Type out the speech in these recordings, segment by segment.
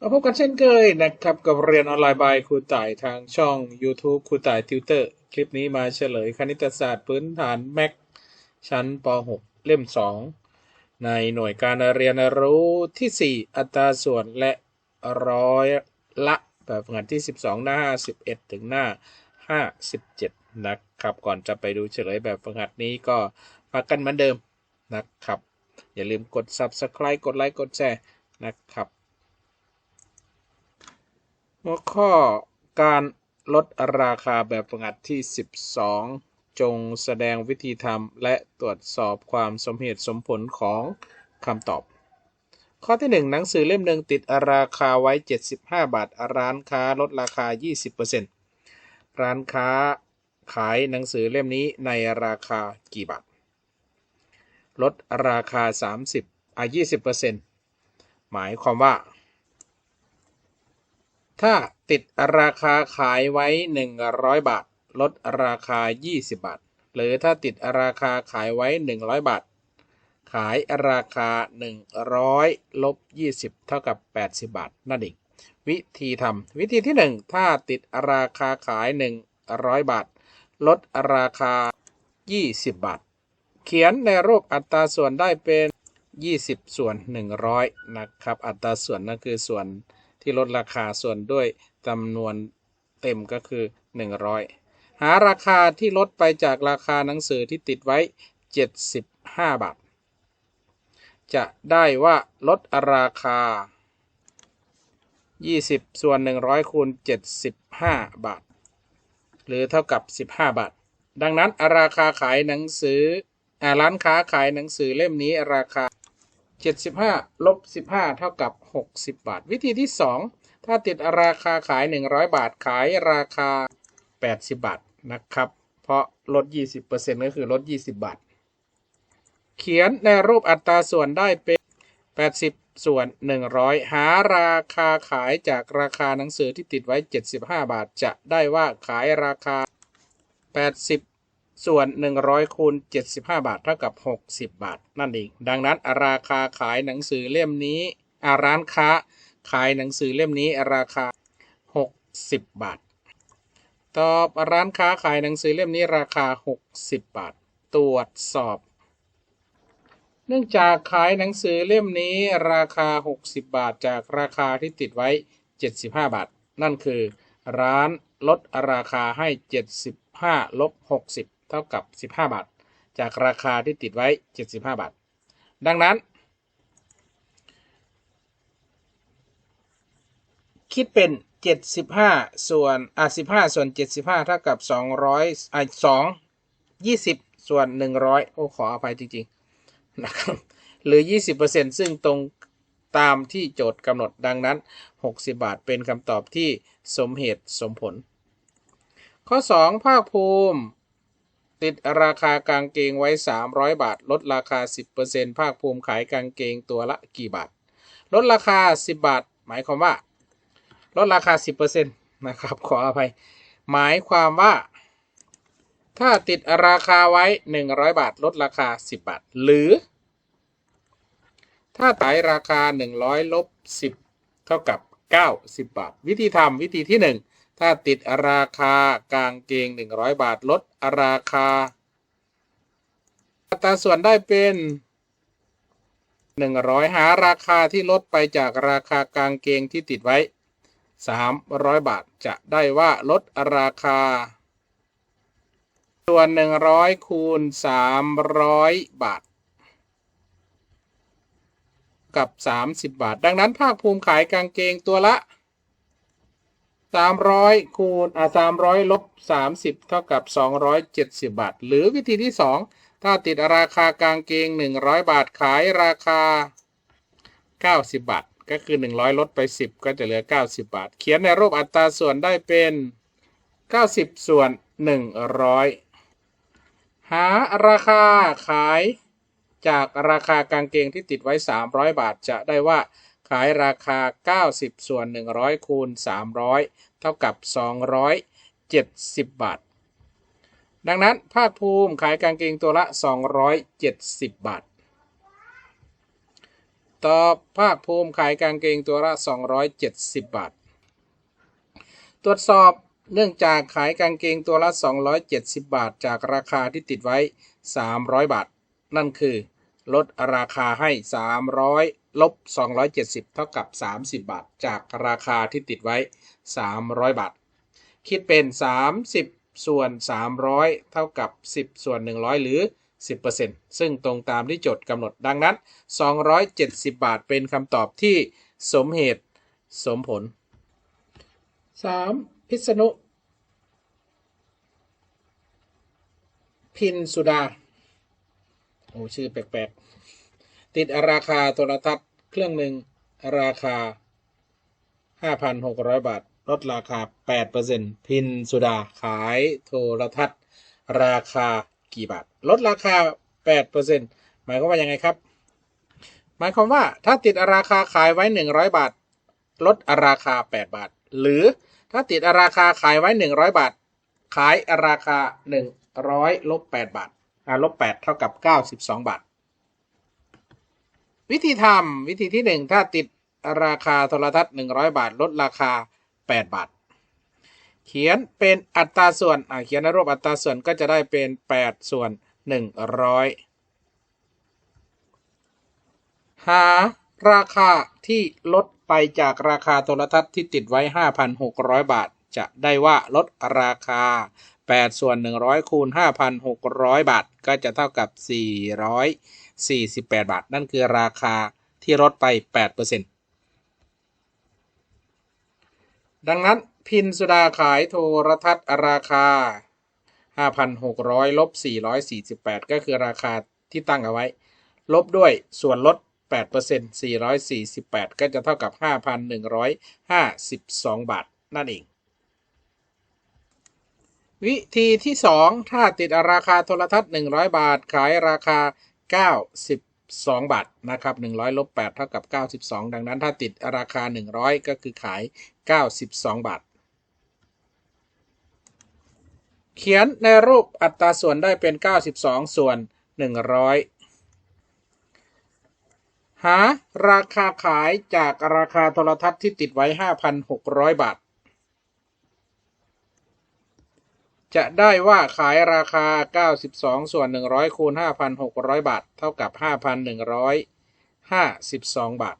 มาพบกันเช่นเคยนะครับ กับเรียนออนไลน์บายครูต่ายทางช่อง YouTube ครูต่ายติวเตอร์ คลิปนี้มาเฉลยคณิตศาสตร์พื้นฐานแม็กชั้นป .6 เล่ม 2 ในหน่วยการเรียนรู้ที่ 4 อัตราส่วนและร้อยละ แบบฝึกหัดที่ 12 หน้า 51 ถึงหน้า 57 นะครับ ก่อนจะไปดูเฉลยแบบฝึกหัดนี้ก็ฝากกันเหมือนเดิมนะครับ อย่าลืมกด Subscribe กดไลค์กดแชร์นะครับ หัวข้อการลดราคาแบบฝึกหัดที่ 12 จงแสดงวิธีทำและตรวจสอบความสมเหตุสมผลของคำตอบ ข้อที่ 1 หนังสือเล่มหนึ่งติดราคาไว้ 75 บาท ร้านค้าลดราคา 20%ร้านค้าขายหนังสือเล่มนี้ในราคากี่บาท ลดราคา 30อะ20%หมายความว่า ถ้าติดราคาขายไว้ 100 บาท ลดราคา 20 บาท หรือถ้าติดราคาขายไว้ 100 บาท ขายราคา 100ลบ20 เท่ากับ 80 บาท นั่นเองวิธีทำวิธีที่ 1 ถ้าติดราคาขาย 100 บาท ลดราคา 20 บาท เขียนในรูปอัตราส่วนได้เป็น 20 ส่วน 100 นะครับ อัตราส่วนนั่นคือส่วน ที่ลดราคาส่วนด้วยจำนวนเต็มก็คือ 100 หาราคาที่ลดไปจากราคาหนังสือที่ติดไว้ 75 บาท จะได้ว่าลดราคา 20 ส่วน 100 คูณ 75 บาท หรือเท่ากับ 15 บาท ดังนั้นราคาขายหนังสืออร้านค้าขายหนังสือเล่มนี้ราคา 75ลบ15 เท่ากับ 60 บาท วิธีที่ 2 ถ้าติดราคาขาย 100 บาทขายราคา 80 บาทนะครับ เพราะลด 20%ก็คือลด 20 บาท เขียนในรูปอัตราส่วนได้เป็น 80 ส่วน 100 หาราคาขายจากราคาหนังสือที่ติดไว้ 75 บาท จะได้ว่าขายราคา 80 ส่วน 100คูณ75 บาทเท่ากับ 60 บาท นั่นเอง ดังนั้นราคาขายหนังสือเล่มนี้ร้านค้าขายหนังสือเล่มนี้ราคา 60 บาท ตอบร้านค้าขายหนังสือเล่มนี้ราคา 60 บาท ตรวจสอบ เนื่องจากขายหนังสือเล่มนี้ราคา 60 บาท จากราคาที่ติดไว้ 75 บาท นั่นคือ ร้านลดราคาให้ 75ลบ60 เท่ากับ 15 บาท จากราคาที่ติดไว้ 75 บาท ดังนั้น คิดเป็น 75 ส่วนอะ15 ส่วน 75 เท่ากับ 200อะ2 20 ส่วน 100 โอ้ ขออภัยจริง ๆ นะครับ หรือ 20%ซึ่งตรงตามที่โจทย์กำหนดดังนั้น 60 บาทเป็นคำตอบที่สมเหตุสมผล ข้อ 2 ภาคภูมิ ติดราคากางเกงไว้ 300 บาท ลดราคา 10%ภาคภูมิขายกางเกงตัวละกี่บาท ลดราคา 10 บาท หมายความว่า ลดราคา 10%นะครับ ขออภัย หมายความว่า ถ้าติดราคาไว้ 100 บาท ลดราคา 10 บาท หรือ ถ้าขายราคา 100ลบ10 เท่ากับ 90 บาท วิธีทำวิธีที่1 ถ้าติดราคากางเกง 100 บาทลดราคาอัตราส่วนได้เป็น 100 หาราคาที่ลดไปจากราคากางเกงที่ติดไว้ 300 บาทจะได้ว่าลดราคา ส่วน 100 คูณ 300 บาท กับ 30 บาท ดังนั้นภาคภูมิขายกางเกงตัวละ 300 คูณอะ300 ลบ 30 เท่ากับ 270 บาท หรือวิธีที่ 2 ถ้าติดราคากางเกง 100 บาทขายราคา 90 บาท ก็คือ 100 ลดไป 10 ก็จะเหลือ 90 บาท เขียนในรูปอัตราส่วนได้เป็น 90 ส่วน 100 หาราคาขายจากราคากางเกงที่ติดไว้ 300 บาทจะได้ว่า ขายราคา 90 ส่วน 100 คูณ 300 เท่ากับ 270 บาท ดังนั้นภาคภูมิขายกางเกงตัวละ 270 บาท ต่อภาคภูมิขายกางเกงตัวละ 270 บาท ตรวจสอบเนื่องจากขายกางเกงตัวละ 270 บาท จากราคาที่ติดไว้ 300 บาท นั่นคือ ลดราคาให้ 300 ลบ 270 เท่ากับ 30 บาท จากราคาที่ติดไว้ 300 บาท คิดเป็น 30 ส่วน 300 เท่ากับ 10 ส่วน 100 หรือ 10%ซึ่งตรงตามที่โจทย์กำหนดดังนั้น 270 บาทเป็นคำตอบที่สมเหตุสมผล 3. พิษณุพินสุดา โอ้ ชื่อแปลกๆ ติดราคาโทรทัศน์เครื่องหนึ่งราคา 5,600 บาท ลดราคา 8%พินสุดาขายโทรทัศน์ ราคากี่บาท ลดราคา 8%หมายความว่ายังไงครับ หมายความว่าถ้าติดราคาขายไว้ 100 บาท ลดราคา 8 บาท หรือถ้าติดราคาขายไว้ 100 บาท ขายราคา 100ลบ8บาทลบ8เท่ากับ 92 บาท วิธีทำวิธีที่1ถ้าติดราคาโทรทัศน์100บาท ลดราคา8บาท เขียนเป็นอัตราส่วนอ่าเขียนในรูปอัตราส่วนก็จะได้เป็น8ส่วน100หาราคาที่ลดไปจากราคาโทรทัศน์ที่ติดไว้ 5,600 บาท จะได้ว่าลดราคา 8 ส่วน 100 คูณ 5,600 บาท ก็จะเท่ากับ 48 บาท นั่นคือราคาที่ลดไป 8%ดังนั้นพินสุดาขายโทรทัศน์ราคา 5,600ลบ448 ก็คือราคาที่ตั้งเอาไว้ ลบด้วยส่วนลด 8% 448 ก็จะเท่ากับ 5,152 บาท นั่นเอง วิธีที่ 2 ถ้าติดราคาโทรทัศน์ 100 บาท ขายราคา 92 บาทนะครับ 100ลบ8เท่ากับ 92 ดังนั้นถ้าติดราคา 100 ก็คือขาย 92 บาท เขียนในรูปอัตราส่วนได้เป็น 92 ส่วน 100 หาราคาขายจากราคาโทรทัศน์ที่ติดไว้ 5,600 บาท จะได้ว่าขายราคา 92 ส่วน 100 คูณ 5,600 บาท เท่ากับ 5,152 บาท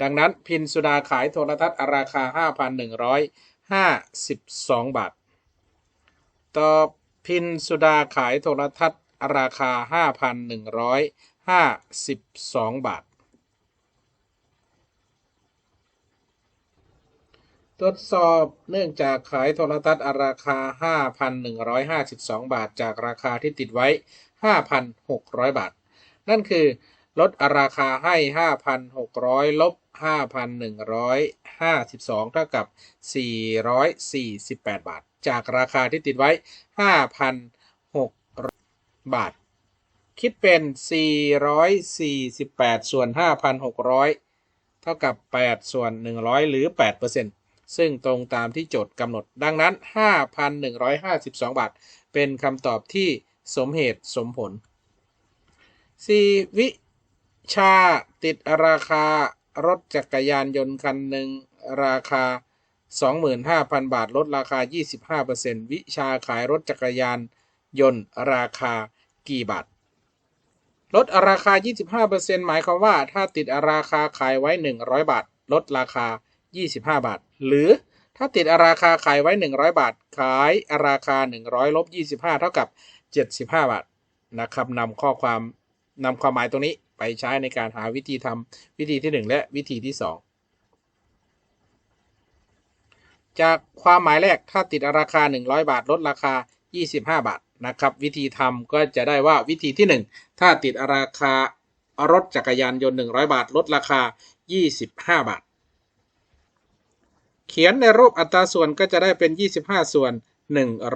ดังนั้นพินสุดาขายโทรทัศน์ราคา 5,152 บาท ต่อพินสุดาขายโทรทัศน์ราคา 5,152 บาท ทดสอบเนื่องจากขายโทรทัศน์ราคา 5,152 บาท จากราคาที่ติดไว้ 5,600 บาท นั่นคือลดราคาให้ 5,600 ลบ 5,152 เท่ากับ 448 บาท จากราคาที่ติดไว้ 5,600 บาท คิดเป็น 448 ส่วน 5,600 เท่ากับ 8 ส่วน 100 หรือ 8% ซึ่งตรงตามที่โจทย์กำหนด ดังนั้น 5,152 บาท เป็นคำตอบที่สมเหตุสมผล 4. วิชาติดราคารถจักรยานยนต์คันหนึ่งราคา 25,000 บาท ลดราคา 25%วิชาขายรถจักรยานยนต์ราคากี่บาท ลดราคา 25%หมายความว่าถ้าติดราคาขายไว้ 100 บาท ลดราคา 25 บาท หรือถ้าติดราคาขายไว้ 100 บาท ขายราคา 100ลบ25 เท่ากับ 75 บาทนะครับนำข้อความนำความหมายตรงนี้ไปใช้ในการหาวิธีทำวิธีที่ 1 และวิธีที่ 2 จากความหมายแรกถ้าติดราคา 100 บาท ลดราคา 25 บาทนะครับวิธีทำก็จะได้ว่าวิธีที่ 1 ถ้าติดราคารถจักรยานยนต์ 100 บาท ลดราคา 25 บาท เขียนในรูปอัตราส่วนก็จะได้เป็น 25 ส่วน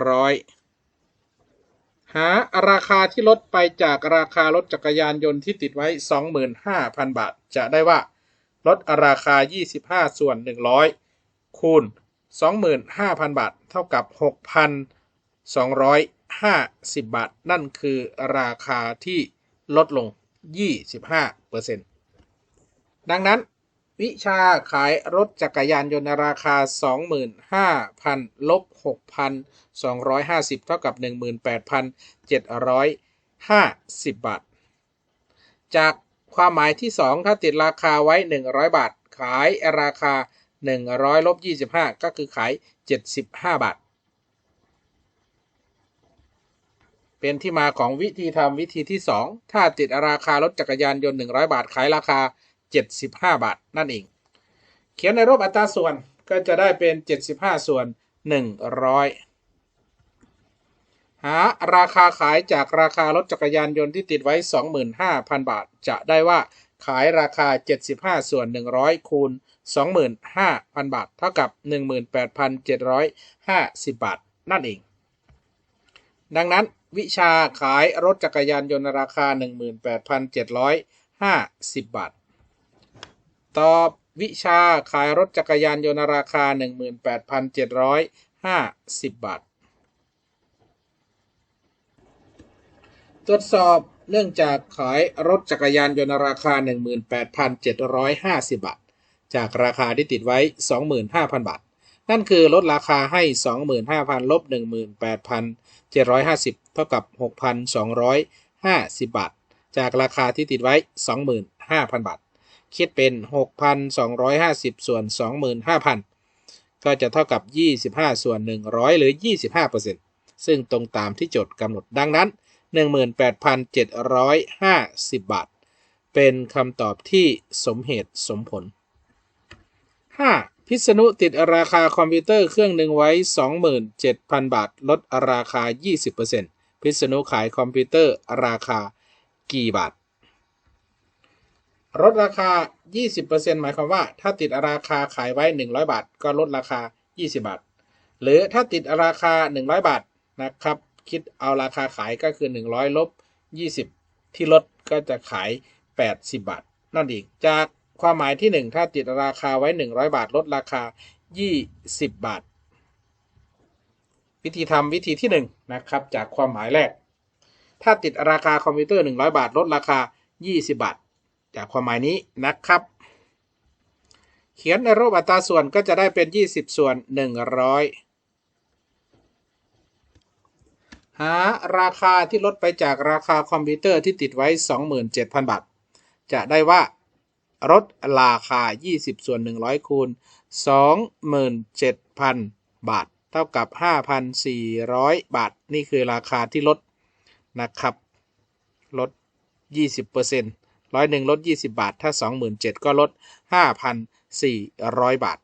100 หาราคาที่ลดไปจากราคารถจักรยานยนต์ที่ติดไว้ 25,000 บาท จะได้ว่า ลดราคา 25 ส่วน 100 คูณ 25,000 บาท เท่ากับ 6,250 บาท นั่นคือราคาที่ลดลง 25%ดังนั้น วิชาขายรถจักรยานยนต์ราคา 25,000ลบ6,250 เท่ากับ 18,750 บาท จากความหมายที่ 2 ถ้าติดราคาไว้ 100 บาท ขายราคา 100ลบ25 ก็คือขาย 75 บาท เป็นที่มาของวิธีทำวิธีที่ 2 ถ้าติดราคารถจักรยานยนต์ 100 บาท ขายราคา 75 บาทนั่นเอง เขียนในรูปอัตราส่วนก็จะได้เป็น 75 ส่วน 100 หาราคาขายจากราคารถจักรยานยนต์ที่ติดไว้ 25,000 บาท จะได้ว่าขายราคา 75 ส่วน 100 คูณ 25,000 บาท เท่ากับ 18,750 บาท นั่นเอง ดังนั้นวิชาขายรถจักรยานยนต์ราคา 18,750 บาท ตอบวิชาขายรถจักรยานยนต์ราคา 18,750 บาท ตรวจสอบเนื่องจากขายรถจักรยานยนต์ราคา 18,750 บาท จากราคาที่ติดไว้ 25,000 บาท นั่นคือลดราคาให้ 25,000ลบ18,750 เท่ากับ 6,250 บาท จากราคาที่ติดไว้ 25,000 บาท คิดเป็น 6,250 ส่วน 25,000 ก็จะเท่ากับ 25 ส่วน 100 หรือ 25%ซึ่งตรงตามที่โจทย์กำหนดดังนั้น 18,750 บาท เป็นคำตอบที่สมเหตุสมผล 5. พิษณุติดราคาคอมพิวเตอร์เครื่องหนึ่งไว้ 27,000 บาท ลดราคา 20%พิษณุขายคอมพิวเตอร์ราคากี่บาท ลดราคา 20%หมายความว่า ถ้าติดราคาขายไว้ 100 บาท ก็ลดราคา 20 บาท หรือถ้าติดราคา 100 บาทนะครับ คิดเอาราคาขายก็คือ 100ลบ20 ที่ลดก็จะขาย 80 บาท นั่นเองจากความหมายที่ 1 ถ้าติดราคาไว้ 100 บาท ลดราคา 20 บาท วิธีทำวิธีที่ 1 นะครับ จากความหมายแรก ถ้าติดราคาคอมพิวเตอร์ 100 บาท ลดราคา 20 บาท จากความหมายนี้นะครับ เขียนในรูปอัตราส่วนก็จะได้เป็น 20 ส่วน 100 หาราคาที่ลดไปจากราคาคอมพิวเตอร์ที่ติดไว้ 27,000 บาท จะได้ว่าลดราคา 20 ส่วน 100 คูณ 27,000 บาท เท่ากับ 5,400 บาท นี่คือราคาที่ลดนะครับ ลด 20% ร้อยหนึ่งลด 20 บาท ถ้า 27,000 ก็ลด 5,400 บาท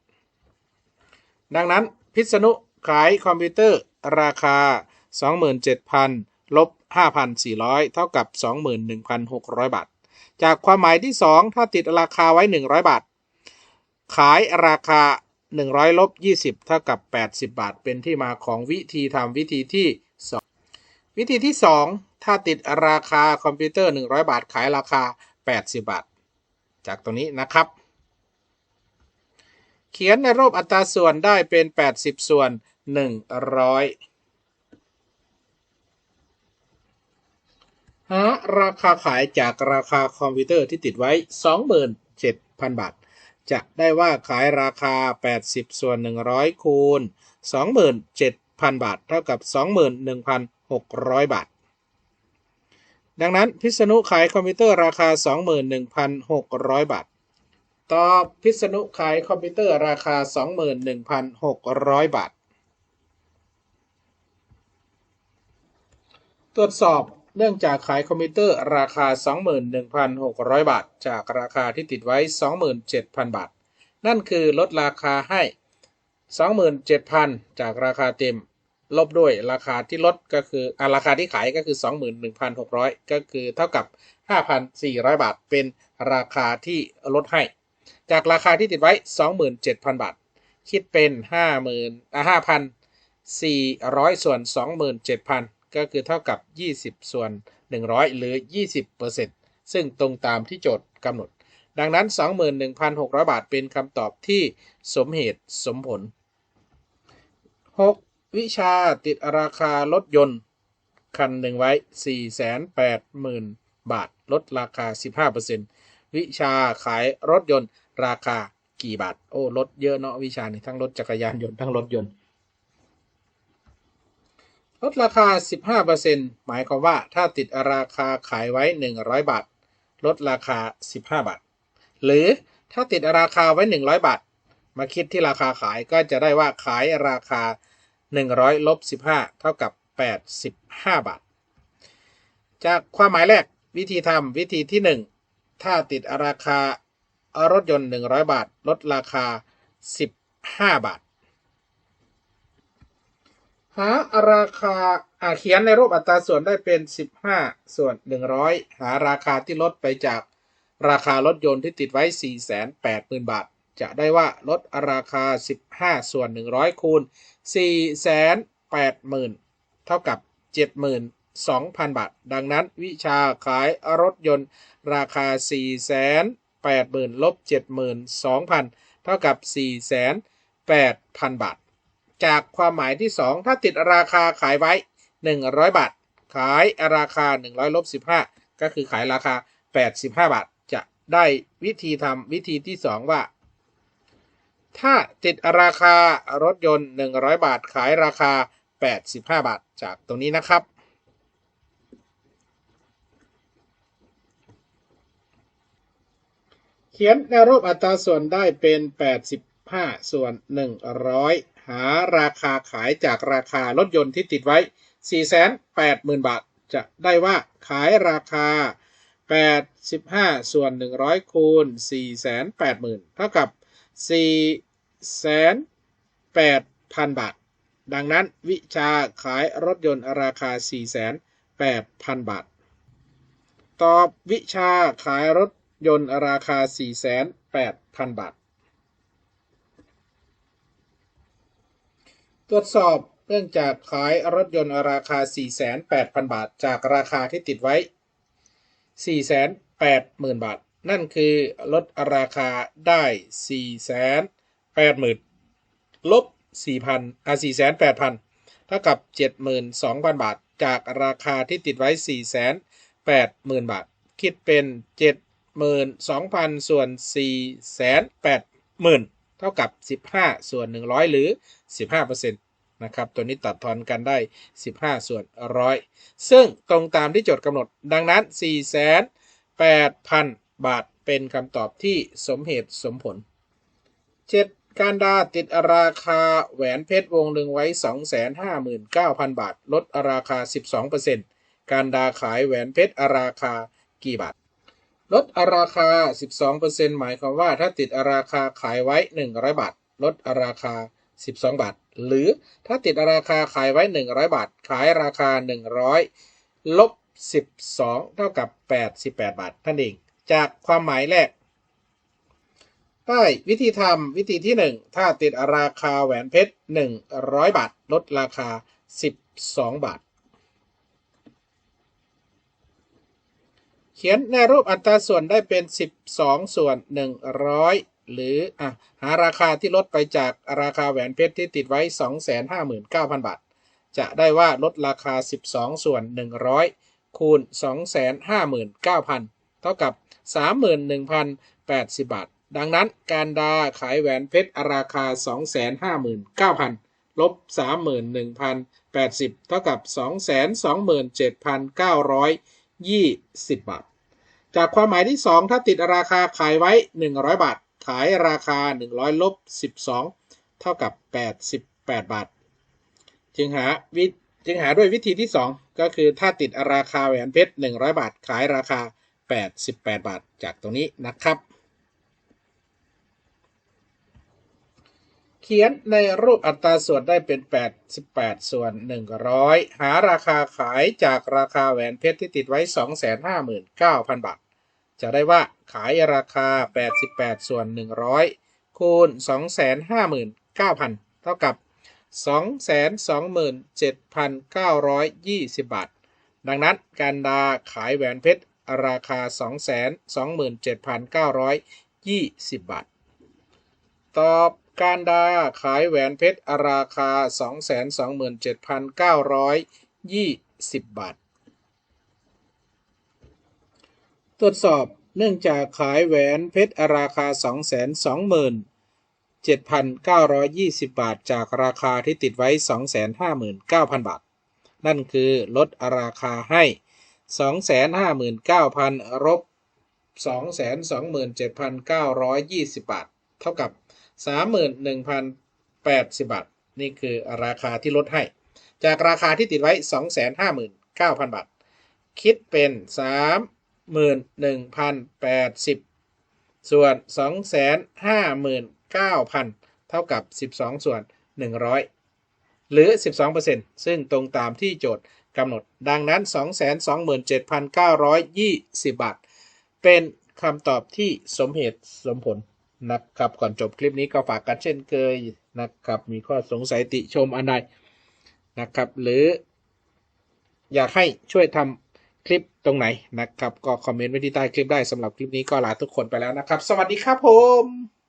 ดังนั้นพิษณุขายคอมพิวเตอร์ราคา 27,000 ลบ 5,400 เท่ากับ 21,600 บาท จากความหมายที่ 2 ถ้าติดราคาไว้ 100 บาท ขายราคา 100 ลบ 20 เท่ากับ 80 บาท เป็นที่มาของวิธีทำวิธีที่ 2 วิธีที่ 2 ถ้าติดราคาคอมพิวเตอร์ 100 บาท ขายราคา 80 บาท จากตรงนี้นะครับ เขียนในรูปอัตราส่วนได้เป็น 80 ส่วน 100หาราคาขายจากราคาคอมพิวเตอร์ที่ติดไว้ 27,000 บาท จะได้ว่าขายราคา 80 ส่วน 100 คูณ 27,000 บาท เท่ากับ 21,600 บาท ดังนั้นพิษณุขายคอมพิวเตอร์ราคา 21,600 บาท ตอบพิษณุขายคอมพิวเตอร์ราคา 21,600 บาท ตรวจสอบเนื่องจากขายคอมพิวเตอร์ราคา 21,600 บาท จากราคาที่ติดไว้ 27,000 บาท นั่นคือลดราคาให้ 27,000 จากราคาเต็ม ลบด้วยราคาที่ลดก็คืออราคาที่ขายก็คือ 21,600 ก็คือเท่ากับ 5,400 บาท เป็นราคาที่ลดให้ จากราคาที่ติดไว้ 27,000 บาท คิดเป็น 50,000อะ5,400 ส่วน 27,000 ก็คือเท่ากับ 20 ส่วน 100 หรือ 20%ซึ่งตรงตามที่โจทย์กำหนด ดังนั้น 21,600 บาทเป็นคำตอบที่สมเหตุสมผล 6. วิชาติดราคารถยนต์ คันหนึ่งไว้ 480,000 บาท ลดราคา 15%วิชาขายรถยนต์ ราคากี่บาท โอ้ลดเยอะเนาะวิชานี้ทั้งรถจักรยานยนต์ทั้งรถยนต์ ลดราคา 15%หมายความว่าถ้าติดราคาขายไว้ 100 บาท ลดราคา 15 บาท หรือถ้าติดราคาไว้ 100 บาท มาคิดที่ราคาขายก็จะได้ว่าขายราคา 100ลบ15 เท่ากับ 85 บาท จากความหมายแรกวิธีทำวิธีที่ 1 ถ้าติดราคารถยนต์ 100 บาท ลดราคา 15 บาท หาราคาอาเขียนในรูปอัตราส่วนได้เป็น 15 ส่วน 100 หาราคาที่ลดไปจากราคารถยนต์ที่ติดไว้ 480,000 บาท จะได้ว่าลดราคา 15 ส่วน 100 คูณ 480,000 เท่ากับ 72,000 บาท ดังนั้นวิชาขายรถยนต์ราคา 480,000ลบ72,000 เท่ากับ 408,000 บาท จากความหมายที่ 2 ถ้าติดราคาขายไว้ 100 บาท ขายราคา 100ลบ15 ก็คือขายราคา 85 บาท จะได้วิธีทำวิธีที่ 2 ว่า ถ้าติดราคารถยนต์ 100 บาทขายราคา 85 บาทจากตรงนี้นะครับ เขียนแนรูปอัตราส่วนได้เป็น 85 ส่วน 100 หาราคาขายจากราคารถยนต์ที่ติดไว้ 480,000 บาท จะได้ว่าขายราคา85 ส่วน 100 คูณ 480,000 เท่ากับ 4 8 0 0 0 บาท ดังนั้นวิชาขายรถยนต์ราคา 4 8 0 0 0 บาท ตอบวิชาขายรถยนต์ราคา 4 8 0 0 0 บาท ตรวจสอบเนื่องจากขายรถยนต์ราคา 4 8 0 0 0 บาท จากราคาที่ติดไว้ 480,000 บาท นั่นคือลดราคาได้ 480,000ลบ4,000อะ48,000 เท่ากับ 72,000 บาท จากราคาที่ติดไว้ 480,000 บาท คิดเป็น 72,000 ส่วน 480,000 เท่ากับ 15 ส่วน 100 หรือ 15%นะครับ ตัวนี้ตัดทอนกันได้ 15 ส่วน 100 ซึ่งตรงตามที่โจทย์กำหนด ดังนั้น 4 8 0 0 0 บาทเป็นคำตอบที่สมเหตุสมผล 7. การดาติดราคาแหวนเพชรวงหนึ่งไว้ 259,000 บาท ลดราคา 12%การดาขายแหวนเพชรราคากี่บาท ลดราคา 12%หมายความว่าถ้าติดราคาขายไว้ 100 บาท ลดราคา 12 บาท หรือถ้าติดราคาขายไว้ 100 บาท ขายราคา 100 ลบ 12 เท่ากับ 88 บาทท่านเอง จากความหมายแรก ได้วิธีทำวิธีที่ 1 ถ้าติดราคาแหวนเพชร 100 บาท ลดราคา 12 บาท เขียนในรูปอัตราส่วนได้เป็น 12 ส่วน 100 หรืออะหาราคาที่ลดไปจากราคาแหวนเพชรที่ติดไว้ 259,000 บาท จะได้ว่าลดราคา 12 ส่วน 100 คูณ 259,000 เท่ากับ 31,080 บาท ดังนั้นการดาขายแหวนเพชรราคา 259,000 ลบ 31,080 เท่ากับ 227,920 บาท จากความหมายที่ 2 ถ้าติดราคาขายไว้ 100 บาท ขายราคา 100ลบ12 เท่ากับ 88 บาท จึงหาวิจึงหาด้วยวิธีที่ 2 ก็คือถ้าติดราคาแหวนเพชร100 บาท ขายราคา 88บาทจากตรงนี้นะครับ เขียนในรูปอัตราส่วนได้เป็น88ส่วน 100 หาราคาขายจากราคาแหวนเพชรที่ติดไว้ 259,000 บาท จะได้ว่าขายราคา 88 ส่วน 100 คูณ 259,000 เท่ากับ227,920 บาท ดังนั้นการดาขายแหวนเพชร ราคา 227,920 บาท ตอบการดาขายแหวนเพชรราคา 227,920 บาท ตรวจสอบเนื่องจากขายแหวนเพชรราคา 227,920 บาท จากราคาที่ติดไว้ 259,000 บาท นั่นคือลดราคาให้ 259,000ลบ227,920 บาท เท่ากับ 31,080 บาท นี่คือราคาที่ลดให้ จากราคาที่ติดไว้ 259,000 บาท คิดเป็น 31,080 ส่วน 259,000 เท่ากับ 12 ส่วน 100 หรือ 12%ซึ่งตรงตามที่โจทย์ กำหนด ดังนั้น 227,920 บาท เป็นคำตอบที่สมเหตุสมผลนะครับ ก่อนจบคลิปนี้ก็ฝากกันเช่นเคยนะครับ มีข้อสงสัยติชมอันใดนะครับ หรือ อยากให้ช่วยทำคลิปตรงไหนนะครับ ก็คอมเมนต์ไว้ที่ใต้คลิปได้สำหรับคลิปนี้ก็ลาทุกคนไปแล้วนะครับ สวัสดีครับผม